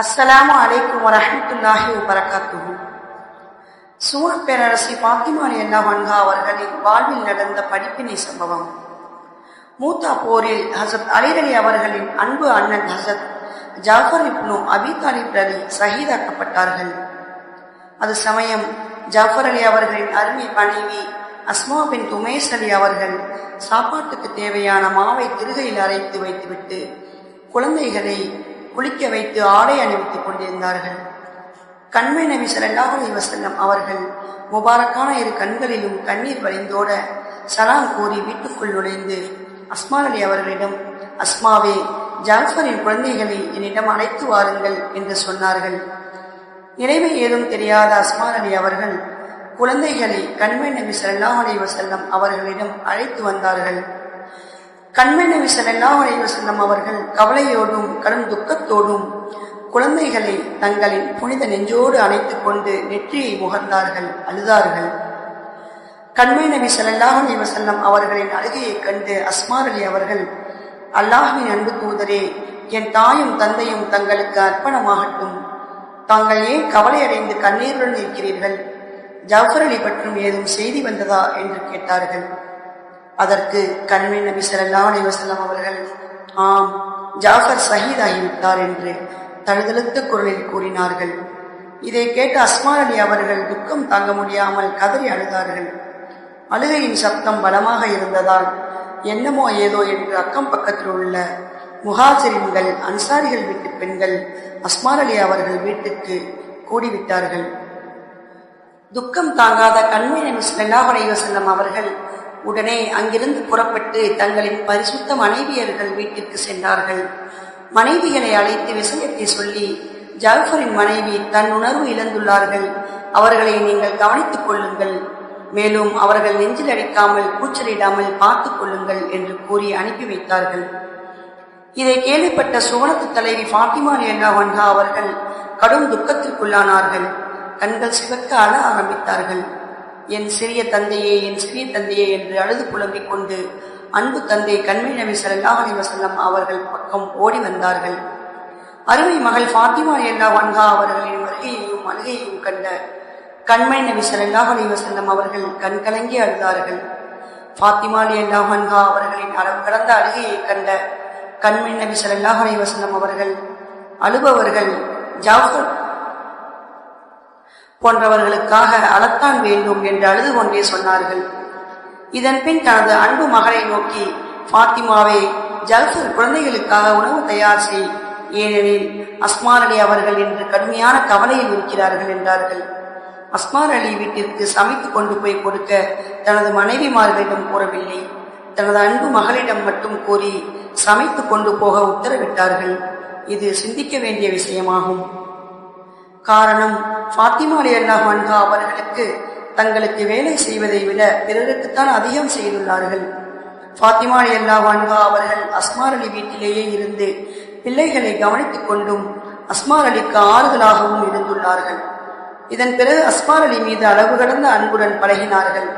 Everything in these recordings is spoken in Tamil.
அஸ்ஸலாமு அலைக்கும் வரஹ்மத்துல்லாஹி வபரகாத்துஹு. சூழ் பேரரசி பாத்திமா அல்லா வன்ஹா அவர்களின் வாழ்வில் நடந்த படிப்பினை சம்பவம். மூத்தா போரில் ஹசத் அலிரலி அவர்களின் அன்பு அண்ணன் ஹசத் ஜாஃபர் இப்னு அபி தாலிப் ரலி ஷஹீதாக்கப்பட்டார்கள் அது சமயம் ஜாஃபர் அலி அவர்களின் அருமை மனைவி அஸ்மா பின் துமேஸ் அலி அவர்கள் சாப்பாட்டுக்கு தேவையான மாவை திருகையில் அரைத்து வைத்துவிட்டு குழந்தைகளை குளிக்க வைத்து ஆடை அணிவித்துக் கொண்டிருந்தார்கள். கண்மை நபி ஸல்லல்லாஹு அலைஹி அவர்கள் முபாரக்கான இரு கண்களிலும் கண்ணீர் வழிந்தோட சலாம் கூறி வீட்டுக்குள் நுழைந்து அஸ்மா அலி அவர்களிடம் அஸ்மாவே ஜாஃபரின் குழந்தைகளை என்னிடம் அழைத்து வாருங்கள் என்று சொன்னார்கள். நிலைமை ஏதும் தெரியாத அஸ்மான் அலி அவர்கள் குழந்தைகளை கண்மை நபி சல்லாஹ் அலி வசல்லம் அவர்களிடம் அழைத்து வந்தார்கள். கண்மணி நபி அவர்கள் கவலையோடும் கடும் துக்கத்தோடும் குழந்தைகளை தங்களின் புனித நெஞ்சோடு அணைத்துக் கொண்டு நெற்றியை முகர்ந்தார்கள் அழுதார்கள். கண்மை நபி ஸல்லல்லாஹு அலைஹி அவர்களின் அழுகையை கண்டு அஸ்மார் அலி அவர்கள் அல்லாஹின் அன்பு தூதரே என் தாயும் தந்தையும் தங்களுக்கு அர்ப்பணமாகட்டும். தாங்கள் ஏன் கவலையடைந்து கண்ணீருடன் இருக்கிறீர்கள்? ஜவஹர் அலி பற்றும் ஏதும் செய்தி வந்ததா? என்று கேட்டார்கள். அதற்கு கண்மை நபி ஸல்லல்லாஹு அலைஹி அவர்கள் ஆம் ஜாஃபர் ஷஹீதாகிவிட்டார் என்று தழுதழுத்த குரலில் கூறினார்கள். இதை கேட்டு அஸ்மான் அலி அவர்கள் துக்கம் தாங்க முடியாமல் கதறி அழுதார்கள். அழுகையின் சப்தம் பலமாக இருந்ததால் என்னமோ ஏதோ என்று அக்கம் பக்கத்தில் உள்ள முஹாசிரின்கள் அன்சாரிகள் வீட்டு பெண்கள் அஸ்மான் அலி அவர்கள் வீட்டுக்கு கூடிவிட்டார்கள். துக்கம் தாங்காத கண்மை நபி ஸல்லல்லாஹு அலைஹி அவர்கள் உடனே அங்கிருந்து புறப்பட்டு தங்களின் பரிசுத்த மனைவியர்கள் வீட்டிற்கு சென்றார்கள். மனைவிகளை அழைத்து விஷயத்தை சொல்லி ஜாஃபரின் மனைவி தன் உணர்வு இழந்துள்ளார்கள். அவர்களை நீங்கள் கவனித்துக் கொள்ளுங்கள். மேலும் அவர்கள் நெஞ்சில் அடிக்காமல் கூச்சலிடாமல் பார்த்துக் கொள்ளுங்கள் என்று கூறி அனுப்பி வைத்தார்கள். இதை கேள்விப்பட்ட சுவனத்து தலைவி ஃபாத்திமா லேல்லா வன்ஹா அவர்கள் கடும் துக்கத்திற்குள்ளானார்கள். கண்கள் சிவக்க அழ ஆரம்பித்தார்கள். என் சிறிய தந்தையே என் சிறிய தந்தையே என்று அழுது புலம்பிக் கொண்டு அன்பு தந்தை கண்மை நபி சல்லாஹ் அலைஹி அவர்கள் பக்கம் ஓடி வந்தார்கள். அருமை மகள் ஃபாத்திமா எல்லா வன்ஹா அவர்களின் வருகையையும் அழுகையையும் கண்ட கண்மை நபி சல்லாஹ் அலைஹி அவர்கள் கண் கலங்கி அழுதார்கள். ஃபாத்திமா எல்லா வன்ஹா அவர்களின் அளவு கடந்த அழுகையை கண்ட கண்மை நபி சல்லாஹ் அலைஹி அவர்கள் அழுபவர்கள் ஜாஃபர் போன்றவர்களுக்காக அளத்தான் வேண்டும் என்று அழுது கொண்டே சொன்னார்கள். இதன் பின் தனது அன்பு மகளை நோக்கி ஃபாத்திமாவே ஜல்ஃபர் குழந்தைகளுக்காக உணவு தயார் செய். ஏனெனில் அஸ்மார் அலி அவர்கள் என்று கடுமையான கவலையில் இருக்கிறார்கள் என்றார்கள். அஸ்மார் அலி வீட்டிற்கு சமைத்து கொண்டு போய் கொடுக்க தனது மனைவிமார்களிடம் கூறவில்லை. தனது அன்பு மகளிடம் மட்டும் கூறி சமைத்து கொண்டு போக உத்தரவிட்டார்கள். இது சிந்திக்க வேண்டிய விஷயமாகும். காரணம் ஃபாத்திமா அலி அல்லாஹ் அன்ஹா அவர்களுக்கு தங்களுக்கு வேலை செய்வதை விட பிறருக்குத்தான் அதிகம் செய்துள்ளார்கள். ஃபாத்திமா அலி அல்லாஹ் அன்ஹா அவர்கள் அஸ்மார் அலி வீட்டிலேயே இருந்து பிள்ளைகளை கவனித்துக் கொண்டும் அஸ்மார் அலிக்கு ஆறுதலாகவும் இருந்துள்ளார்கள். இதன் பிறகு அஸ்மார் அலி மீது அளவு கடந்த அன்புடன் பழகினார்கள்.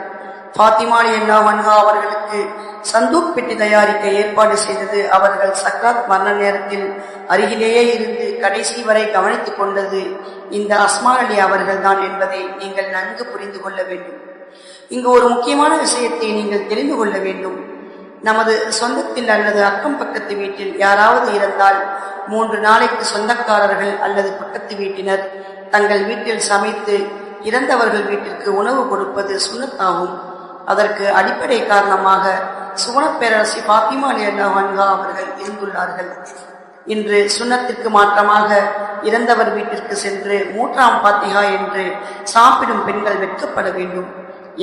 ஃபாத்திமாலி அலி வன்ஹா அவர்களுக்கு சந்தூக் பெட்டி தயாரிக்க ஏற்பாடு செய்தது அவர்கள் சக்ராத் மரண நேரத்தில் அருகிலேயே இருந்து கடைசி வரை கவனித்துக் கொண்டது இந்த அஸ்மான் அலி அவர்கள்தான் என்பதை நீங்கள் நன்கு புரிந்து கொள்ள வேண்டும். இங்கு ஒரு முக்கியமான விஷயத்தை நீங்கள் தெரிந்து கொள்ள வேண்டும். நமது சொந்தத்தில் அல்லது அக்கம் பக்கத்து வீட்டில் யாராவது இருந்தால் மூன்று நாளைக்கு சொந்தக்காரர்கள் அல்லது பக்கத்து வீட்டினர் தங்கள் வீட்டில் சமைத்து இறந்தவர்கள் வீட்டிற்கு உணவு கொடுப்பது சுண்ணத்தாகும். அதற்கு அடிப்படை காரணமாக சுவனப்பேரரசி பாத்திமா அண்ணா அவர்கள் இருந்துள்ளார்கள். இன்று சுண்ணத்திற்கு மாற்றமாக இறந்தவர் வீட்டிற்கு சென்று மூன்றாம் பாத்திகா என்று சாப்பிடும் பெண்கள் வெட்கப்பட வேண்டும்.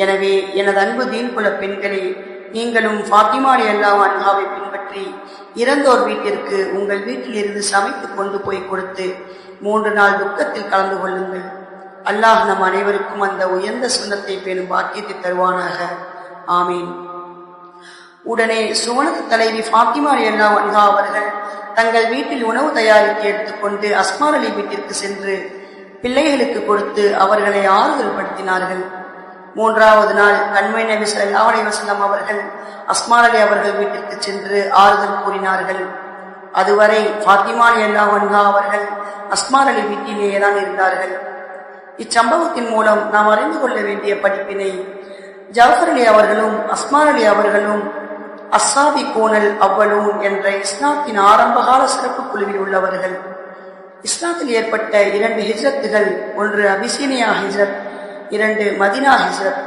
எனவே எனது அன்பு தீன்குல பெண்களே நீங்களும் ஃபாத்திமா அல்லா அல்லாஹ் அன்ஹாவை பின்பற்றி இறந்தோர் வீட்டிற்கு உங்கள் வீட்டிலிருந்து சமைத்து கொண்டு போய் கொடுத்து மூன்று நாள் துக்கத்தில் கலந்து கொள்ளுங்கள். அல்லாஹ் நம் அனைவருக்கும் அந்த உயர்ந்த சுண்ணத்தை பேணும் பாக்கியத்தை தருவானாக. ஆமீன். உடனே சுவனத்து தலைவி ஃபாத்திமா அலி அல்லா வன்ஹா அவர்கள் தங்கள் வீட்டில் உணவு தயாரித்து எடுத்துக்கொண்டு அஸ்மார் அலி வீட்டிற்கு சென்று பிள்ளைகளுக்கு கொடுத்து அவர்களை ஆறுதல் படுத்தினார்கள். மூன்றாவது நாள் கண்மை நபி ஸல்லல்லாஹு அலைஹி அவர்கள் அஸ்மார் அலி அவர்கள் வீட்டிற்கு சென்று ஆறுதல் கூறினார்கள். அதுவரை ஃபாத்திமா அல்லா வன்ஹா அவர்கள் அஸ்மார் அலி வீட்டிலேயே தான் இருந்தார்கள். இச்சம்பவத்தின் மூலம் நாம் அறிந்து கொள்ள வேண்டிய படிப்பினை ஜாஃபர் அலி அவர்களும் அஸ்மான் அலி அவர்களும் அஸ்ஸாபி கோனல் அவ்வளூன் என்ற இஸ்லாத்தின் ஆரம்பகால சிறப்பு குழுவில் உள்ளவர்கள். இஸ்லாத்தில் ஏற்பட்ட இரண்டு ஹிஜ்ரத்துகள் ஒன்று அபிசீனியா ஹிஜ்ரத் இரண்டு மதினா ஹிஜ்ரத்.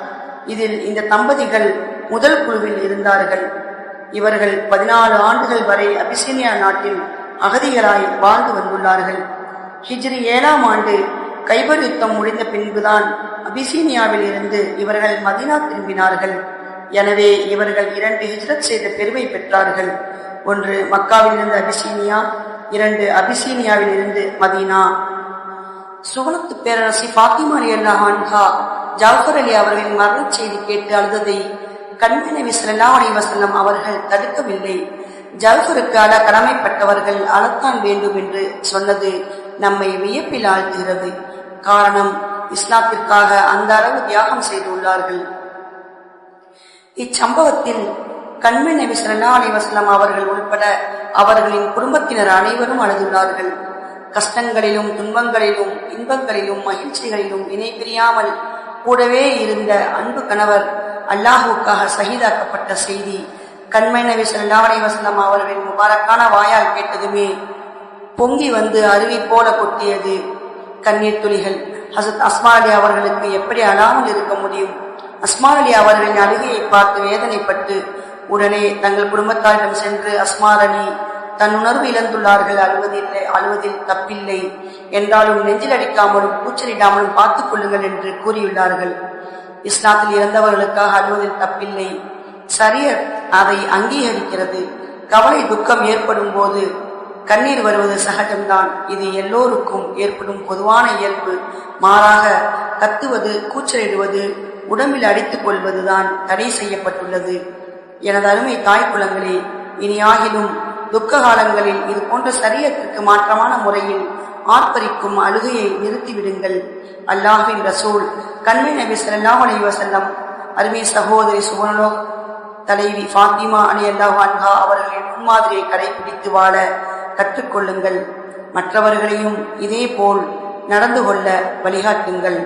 இதில் இந்த தம்பதிகள் முதல் குழுவில் இருந்தார்கள். இவர்கள் பதினாலு ஆண்டுகள் வரை அபிசீனியா நாட்டில் அகதிகளாய் வாழ்ந்து வந்துள்ளார்கள். ஹிஜ்ரி ஏழாம் ஆண்டு கைபர் யுத்தம் முடிந்த பின்புதான் அபிசீனியாவில் இருந்து இவர்கள் மதினா திரும்பினார்கள். எனவே இவர்கள் இரண்டு ஹிஜ்ரத் செய்த பெருமை பெற்றார்கள். ஒன்று மக்காவிலிருந்து அபிசீனியா இரண்டு அபிசீனியாவில் இருந்து மதீனா. சுவனத்து பேரரசி ஃபாத்திமா அலி அல்லாஹ் அன்ஹா ஜாஃபர் அலி அவர்களின் மரண செய்தி கேட்டு அழுததை கண்மனைவி ஸல்லல்லாஹு அலி வசல்லம் அவர்கள் தடுக்கவில்லை. ஜாஃபருக்கு அல கடமைப்பட்டவர்கள் அழத்தான் வேண்டும் என்று சொன்னது நம்மை வியப்பில் ஆழ்த்துகிறது. காரணம் இஸ்லாத்திற்காக அந்த அளவு தியாகம் செய்துள்ளார்கள். இச்சம்பவத்தில் கண்மை நபி ஸல்லல்லாஹு அலைஹி அவர்கள் உள்பட அவர்களின் குடும்பத்தினர் அனைவரும் அழுதுள்ளார்கள். கஷ்டங்களிலும் துன்பங்களிலும் இன்பங்களிலும் மகிழ்ச்சிகளிலும் இணை பிரியாமல் கூடவே இருந்த அன்பு கணவர் அல்லாஹுக்காக சகிதாக்கப்பட்ட செய்தி கண்மை நபி ஸல்லல்லாஹு அவர்களின் முபாரக்கான வாயால் கேட்டதுமே பொங்கி வந்து அருவி போல கொட்டியது. கண்ணீர் துளிகள். ஹசத் அஸ்மாலி அவர்களுக்கு எப்படி அழாமல் இருக்க முடியும்? அஸ்மாலி அவர்களின் அழுகையை பார்த்து வேதனைப்பட்டு உடனே தங்கள் குடும்பத்தாரிடம் சென்று அஸ்மாரணி தன் உணர்வு இழந்துள்ளார்கள். அழுவதில்லை அழுவதில் தப்பில்லை. என்றாலும் நெஞ்சில் அடிக்காமலும் கூச்சலிடாமலும் பார்த்துக் கொள்ளுங்கள் என்று கூறியுள்ளார்கள். இஸ்லாத்தில் இறந்தவர்களுக்காக அழுவதில் தப்பில்லை. சரியர் அதை அங்கீகரிக்கிறது. கவலை துக்கம் ஏற்படும் போது கண்ணீர் வருவது சகஜம்தான். இது எல்லோருக்கும் ஏற்படும் பொதுவான இயல்பு. மாறாக கத்துவது கூச்சலிடுவது உடம்பில் அடித்துக் கொள்வதுதான் தடை செய்யப்பட்டுள்ளது. எனது அருமை தாய் குளங்களே இனியாகிலும் துக்க காலங்களில் இது போன்ற சரியத்திற்கு மாற்றமான முறையில் ஆர்ப்பரிக்கும் அழுகையை நிறுத்திவிடுங்கள். அல்லாஹின் ரசூல் கண்மை நபி ஸல்லல்லாஹு அலைஹி அருமை சகோதரி சுவனலோ தலைவி ஃபாத்திமா அலி அல்லாஹ் அன்ஹா அவர்களின் முன்மாதிரியை கடைபிடித்து வாழ கற்றுக்கொள்ளுங்கள். மற்றவர்களையும் இதே போல் நடந்து கொள்ள வழிகாட்டுங்கள்.